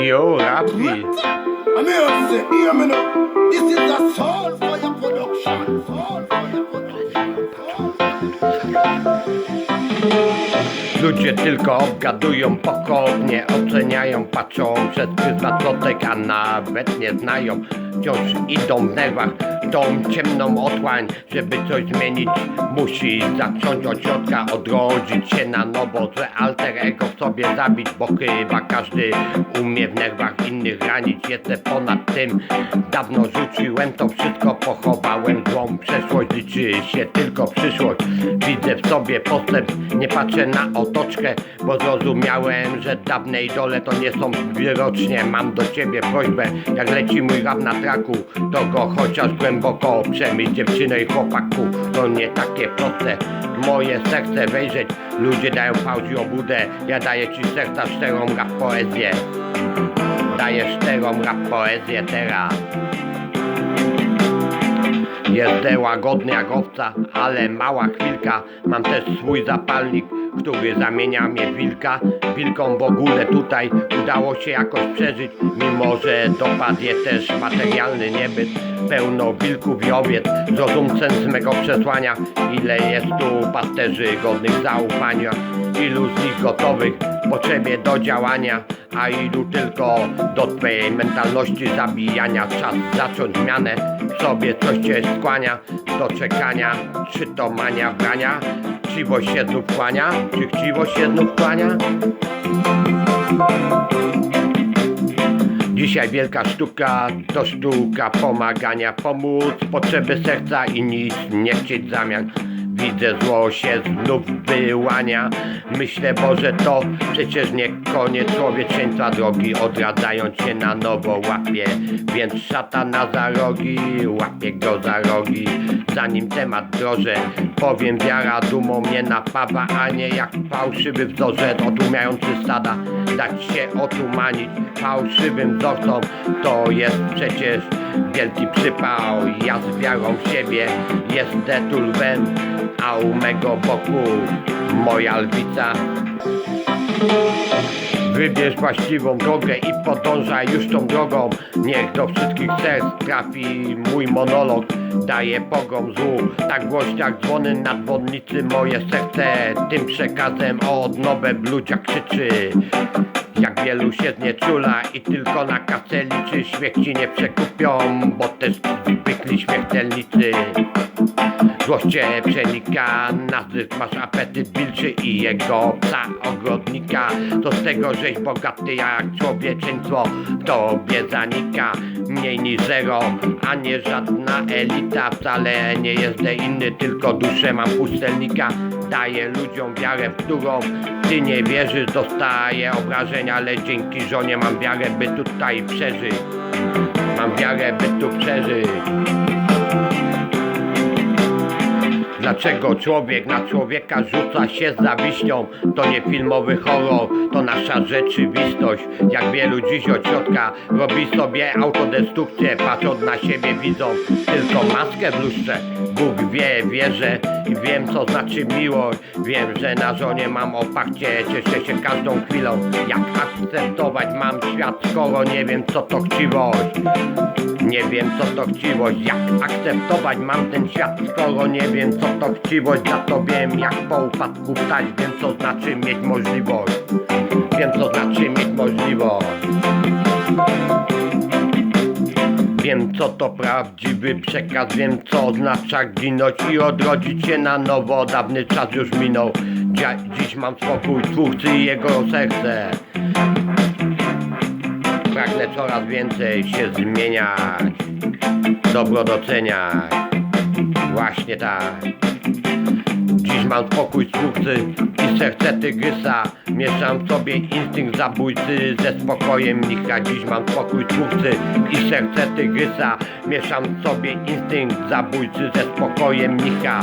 Jo, rapi. I'm here to say, hear me now. This is a soul fire production. Soul fire Ludzie tylko obgadują pokornie, oceniają, patrzą przez pryzmat plotek, a nawet nie znają. Wciąż idą w nerwach tą ciemną otłań, żeby coś zmienić, musi zacząć od środka, odrodzić się na nowo, że alter ego w sobie zabić, bo chyba każdy umie w nerwach innych ranić. Jestem ponad tym, dawno rzuciłem to wszystko, pochowałem złą przeszłość, liczy się tylko przyszłość. Widzę w sobie postęp, nie patrzę na otoczkę, bo zrozumiałem, że dawne idole to nie są wyrocznie. Mam do ciebie prośbę, jak leci mój rap na traku, to go chociaż głęboko przemyśl dziewczynę i chłopaku. To nie takie proste, moje serce wejrzeć. Ludzie dają fałsz i obłudę, ja daję ci serca szczerą rap poezję. Daję szczerą rap poezję teraz. Jestem łagodny jak owca, ale mała chwilka Mam też swój zapalnik, który zamienia mnie w wilka. Wilkom w ogóle tutaj udało się jakoś przeżyć Mimo, że dopadł je też materialny niebyt. Pełno wilków i owiec, zrozum sens mego przesłania. Ile jest tu pasterzy godnych zaufania Ilu z nich gotowych potrzebie do działania A ilu tylko do twojej mentalności zabijania. Czas zacząć zmianę w sobie coś cię skłania do czekania, czy to mania brania, chciwość się znów kłania, czy chciwość się znów kłania? Dzisiaj wielka sztuka to sztuka pomagania, pomóc potrzeby serca i nic nie chcieć zamian. Widzę zło się znów wyłania. Myślę Boże to przecież nie koniec. Człowieczeństwa drogi Odradzając się na nowo łapie. Więc szatana za rogi Łapie go za rogi. Zanim temat droże Powiem wiara dumą mnie napawa A nie jak fałszywy wzorzec Otłumiający stada Dać się otumanić fałszywym wzorcom To jest przecież wielki przypał Ja z wiarą w siebie jestem tu lwem a u mego boku moja lwica. Wybierz właściwą drogę i podążaj już tą drogą. Niech do wszystkich serc trafi mój monolog. Daje pogrom złu, tak głośno jak dzwony na dzwonnicy moje serce. Tym przekazem o odnowę ludziach krzyczy. Jak wielu się znieczula i tylko na kasę liczy Śmiech ci nie przekupią, bo też zwykli śmiertelnicy Złość cię przenika, na zysk masz apetyt wilczy i jego psa ogrodnika To z tego, żeś bogaty jak człowieczeństwo tobie zanika. Mniej niż zero, a nie żadna elita Wcale nie jestem inny, tylko duszę mam pustelnika. Daję ludziom wiarę, w którą ty nie wierzysz. Dostaję obrażenia, ale dzięki żonie mam wiarę, by tutaj przeżyć. Mam wiarę, by tu przeżyć Dlaczego człowiek na człowieka rzuca się z zawiścią? To nie filmowy horror, to nasza rzeczywistość. Jak wielu dziś od środka robi sobie autodestrukcję Patrząc na siebie widzą tylko maskę w lustrze. Bóg wie, wierzę i wiem co znaczy miłość. Wiem, że na żonie mam oparcie, cieszę się każdą chwilą. Jak akceptować mam świat, skoro nie wiem co to chciwość? Nie wiem co to chciwość, jak akceptować mam ten świat, skoro nie wiem co to chciwość Za to wiem jak po upadku wstać, wiem co znaczy mieć możliwość? Wiem co znaczy mieć możliwość. Wiem co to prawdziwy przekaz, wiem co oznacza ginąć i odrodzić się na nowo. Dawny czas już minął, dziś mam spokój twórcy i jego serce. Pragnę coraz więcej się zmieniać, dobro doceniać Właśnie tak. Dziś mam spokój twórcy i serce tygrysa. Mieszam sobie instynkt zabójcy. Ze spokojem mnicha Dziś mam spokój twórcy i serce tygrysa. Mieszam sobie instynkt zabójcy. Ze spokojem mnicha